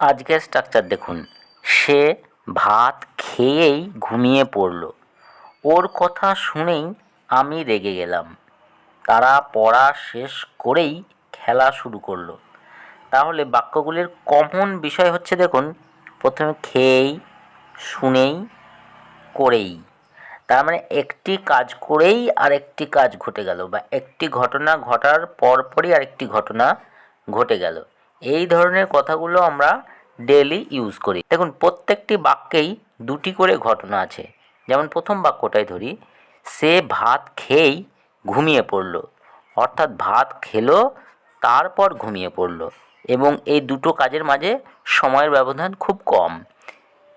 আজকের স্ট্রাকচার দেখুন। সে ভাত খেয়েই ঘুমিয়ে পড়ল। ওর কথা শুনেই আমি রেগে গেলাম। তারা পড়া শেষ করেই খেলা শুরু করল। তাহলে বাক্যগুলির কমন বিষয় হচ্ছে দেখুন, প্রথমে খেয়েই, শুনেই, করেই। তার মানে একটি কাজ করেই আরেকটি কাজ ঘটে গেল বা একটি ঘটনা ঘটার পরপরই আরেকটি ঘটনা ঘটে গেল। এই ধরনের কথাগুলো আমরা ডেলি ইউজ করি। দেখুন, প্রত্যেকটি বাক্যেই দুটি করে ঘটনা আছে। যেমন প্রথম বাক্যটাই ধরি, সে ভাত খেয়েই ঘুমিয়ে পড়ল। অর্থাৎ ভাত খেলো, তারপর ঘুমিয়ে পড়ল। এবং এই দুটো কাজের মাঝে সময়ের ব্যবধান খুব কম।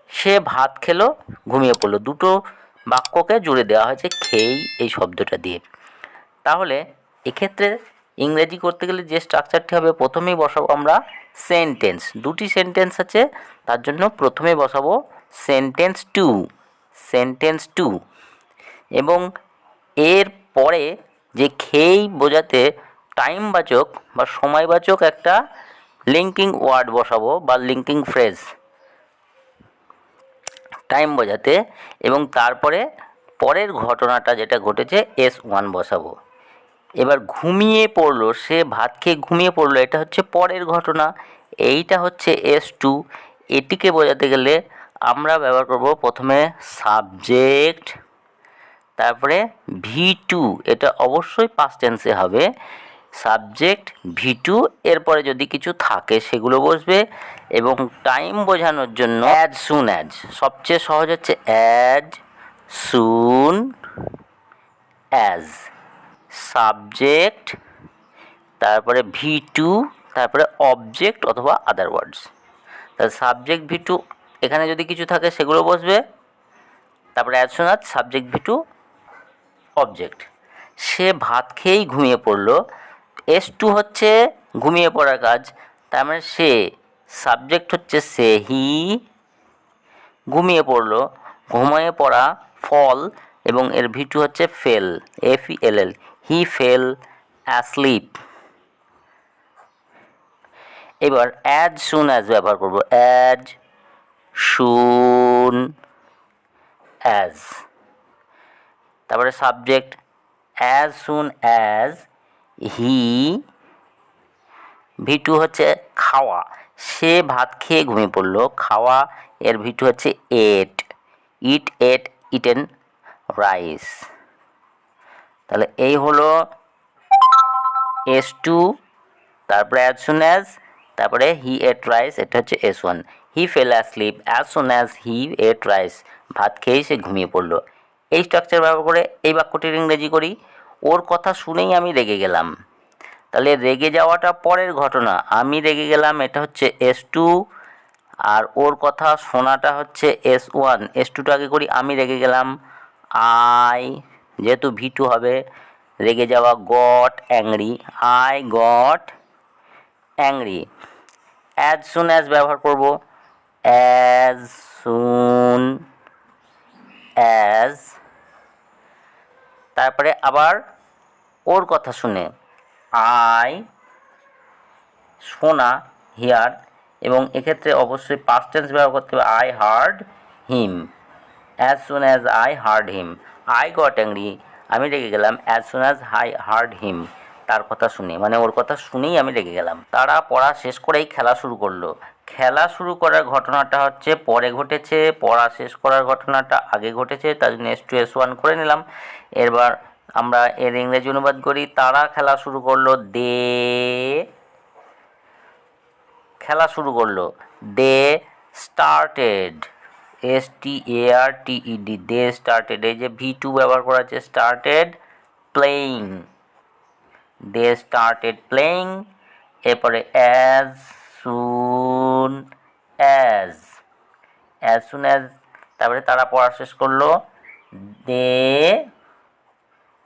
সে ভাত খেলো, ঘুমিয়ে পড়ল। দুটো বাক্যকে জুড়ে দেওয়া হয়েছে, খেয়েই এই শব্দটা দিয়ে। তাহলে এক্ষেত্রে ইংরেজি করতে গেলে যে স্ট্রাকচারটি হবে, প্রথমেই বসাবো আমরা সেন্টেন্স দুটি সেন্টেন্স আছে, তার জন্য প্রথমে বসাবো সেন্টেন্স টু সেন্টেন্স টু এবং এর পরে যে খেয়েই বোঝাতে টাইমবাচক বা সময়বাচক একটা লিঙ্কিং ওয়ার্ড বসাবো বা লিঙ্কিং ফ্রেজ টাইম বোঝাতে এবং তারপরে পরের ঘটনাটা যেটা ঘটেছে এস ওয়ান বসাবো। এবার ঘুমিয়ে পড়ল, সে ভাত খেয়ে ঘুমিয়ে পড়ল, এটা হচ্ছে পরের ঘটনা। এইটা হচ্ছে এস টু এটিকে বোঝাতে গেলে আমরা ব্যবহার করব প্রথমে সাবজেক্ট, তারপরে ভি টু, এটা অবশ্যই পাস্ট টেন্সে হবে। সাবজেক্ট, ভি টু, এরপরে যদি কিছু থাকে সেগুলো বসবে, এবং টাইম বোঝানোর জন্য অ্যাজ সুন অ্যাজ সবচেয়ে সহজ হচ্ছে অ্যাজ সুন অ্যাজ সাবজেক্ট তারপরে ভি টু তারপরে অবজেক্ট অথবা আদার ওয়ার্ডস তাহলে সাবজেক্ট ভি টু এখানে যদি কিছু থাকে সেগুলো বসবে। তারপরে as soon subject V two object সে ভাত খেয়েই ঘুমিয়ে পড়ল। এস টু হচ্ছে ঘুমিয়ে পড়ার কাজ। তার মানে সে সাবজেক্ট হচ্ছে সে হি ঘুমিয়ে পড়ল। ঘুমিয়ে পড়া ফল এবং এর ভিটু হচ্ছে fell F L L he fell asleep এবার অ্যাজ সুন অ্যাজ ব্যবহার করব। অ্যাজ সুন অ্যাজ তারপরে subject as soon as he V two হচ্ছে খাওয়া। সে ভাত খেয়ে ঘুমিয়ে পড়ল। খাওয়া, এর ভিটু হচ্ছে এট ইট এট ইটেন রাইস তাহলে এই হলো এস টু তারপরে অ্যাজ সুন অ্যাজ তারপরে হি এট রাইস এটা হচ্ছে S one he fell asleep as soon as he ate rice ভাত খেয়েই সে ঘুমিয়ে পড়ল। এই স্ট্রাকচার ব্যবহার করে এই বাক্যটির ইংরেজি করি। ওর কথা শুনেই আমি রেগে গেলাম। তাহলে রেগে যাওয়াটা পরের ঘটনা। আমি রেগে গেলাম, এটা হচ্ছে এস টু আর ওর কথা শোনাটা হচ্ছে এস ওয়ান এস টুটা আগে করি, আমি রেগে গেলাম আই যেহেতু ভি টু হবে, রেগে যাওয়া got angry I got angry. As soon as ব্যবহার করব অ্যাজ সুন অ্যাজ তারপরে আবার ওর কথা শুনে আই শোনা হিয়ার এবং এক্ষেত্রে অবশ্যই পাস্ট টেন্স ব্যবহার করতে হবে I heard him as soon as I heard him I got angry আমি রেগে গেলাম as soon as I heard him তার কথা শুনে মানে ওর কথা শুনেই আমি রেগে গেলাম। তারা পড়া শেষ করেই খেলা শুরু করল। খেলা শুরু করার ঘটনাটা হচ্ছে, পরে ঘটেছে, পড়া শেষ করার ঘটনাটা আগে ঘটেছে, তার জন্য এস টু এস ওয়ান করে নিলাম। এবার আমরা এর ইংরেজি অনুবাদ করি, তারা খেলা শুরু করল, দে খেলা শুরু করল, they started. S T A R T E D they started এই যে ভি টু ব্যবহার করা আছে started playing they started playing এরপরে as soon as as soon as তারপরে তারা পড়া শেষ করল they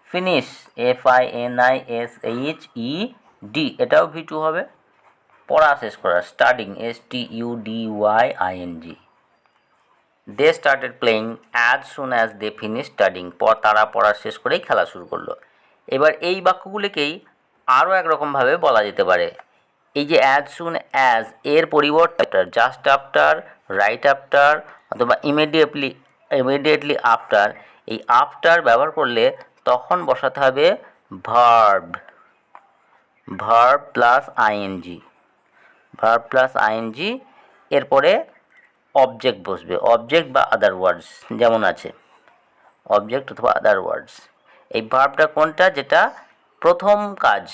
finish F I N I S H E D এটাও ভি টু হবে, পড়া শেষ করা starting S T U D Y I N G they started playing as soon as they finish studying তারা পড়া শেষ করেই খেলা শুরু করল। এবার এই বাক্যগুলিকেই আরও একরকমভাবে বলা যেতে পারে। এই যে অ্যাজ সুন অ্যাজ এর পরিবর্তে জাস্ট আফটার রাইট আফটার অথবা ইমিডিয়েটলি ইমিডিয়েটলি আফটার এই আফটার ব্যবহার করলে তখন বসাতে হবে verb verb plus ING verb plus ING এরপরে অবজেক্ট বসবে অবজেক্ট বা আদার ওয়ার্ডস যেমন আছে অবজেক্ট অথবা আদার ওয়ার্ডস এই ভার্বটা কোনটা? যেটা প্রথম কাজ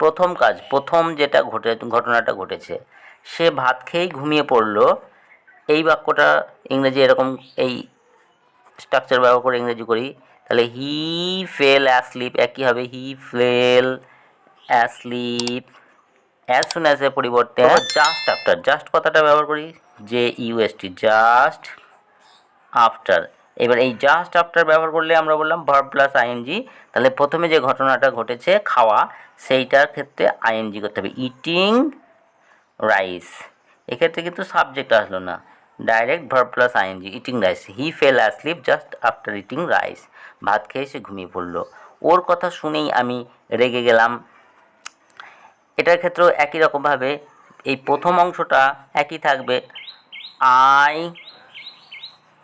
প্রথম কাজ প্রথম যেটা ঘটে ঘটনাটা ঘটেছে সে ভাত খেয়েই ঘুমিয়ে পড়ল। এই বাক্যটা ইংরেজি এরকম এই স্ট্রাকচার ব্যবহার করে ইংরেজি করি তাহলে হি ফেল অ্যাসলিপ একই হবে he fell asleep as soon as এর পরিবর্তে জাস্ট আফটার জাস্ট কথাটা ব্যবহার করি। যে ইউএসটি জাস্ট আফটার এবার এই জাস্ট আফটার ব্যবহার করলে আমরা বললাম ভার্ব প্লাস আইএনজি তাহলে প্রথমে যে ঘটনাটা ঘটেছে, খাওয়া, সেইটার ক্ষেত্রে আইএনজি করতে হবে। ইটিং রাইস এক্ষেত্রে কিন্তু সাবজেক্ট আসলো না। Direct verb plus ING eating rice he fell asleep just after eating rice ভাত খেয়ে সে ঘুমিয়ে পড়ল। ওর কথা শুনেই আমি রেগে গেলাম। এটার ক্ষেত্রেও একই রকমভাবে এই প্রথম অংশটা একই থাকবে। I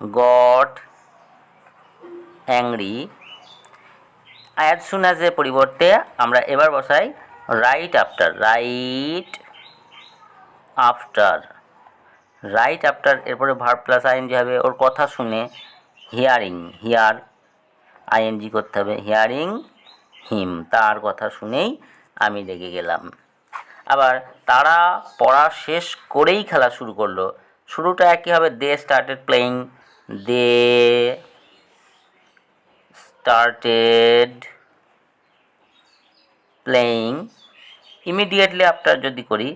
got angry as soon as এর পরিবর্তে আমরা এবার বসাই right after right after right after এরপরে ভার্ব প্লাস আইএনজি হবে, ওর কথা শুনে হিয়ারিং হিয়ার আইএনজি করতে হবে হিয়ারিং হিম তার কথা শুনেই আমি রেগে গেলাম। আবার তারা পড়া শেষ করেই খেলা শুরু করল। শুরুটা একই হবে they started playing they started playing immediately after যদি করি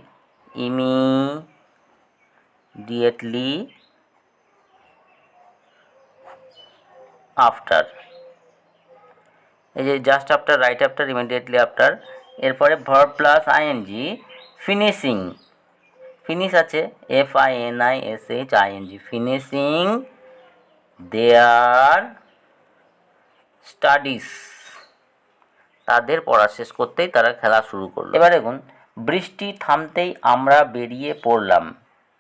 ইমিডিয়েটলি আফটার এই যে just after right after immediately after এরপরে verb plus ING finishing finish আছে F I N I S H ING finishing their studies তাদের পড়া শেষ করতেই তারা খেলা শুরু করল। এবার দেখুন, বৃষ্টি থামতেই আমরা বেরিয়ে পড়লাম।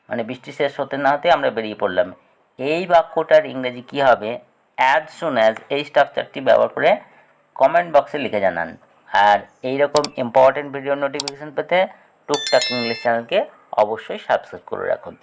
মানে বৃষ্টি শেষ হতে না হতে আমরা বেরিয়ে পড়লাম। এই বাক্যটার ইংরেজি কী হবে? অ্যাজ সুন অ্যাজ এই স্ট্রাকচারটি ব্যবহার করে কমেন্ট বক্সে লিখে জানান। আর এই রকম ইম্পর্টেন্ট ভিডিও নোটিফিকেশন পেতে টুকটাক ইংলিশ চ্যানেলকে অবশ্যই সাবস্ক্রাইব করে রাখুন।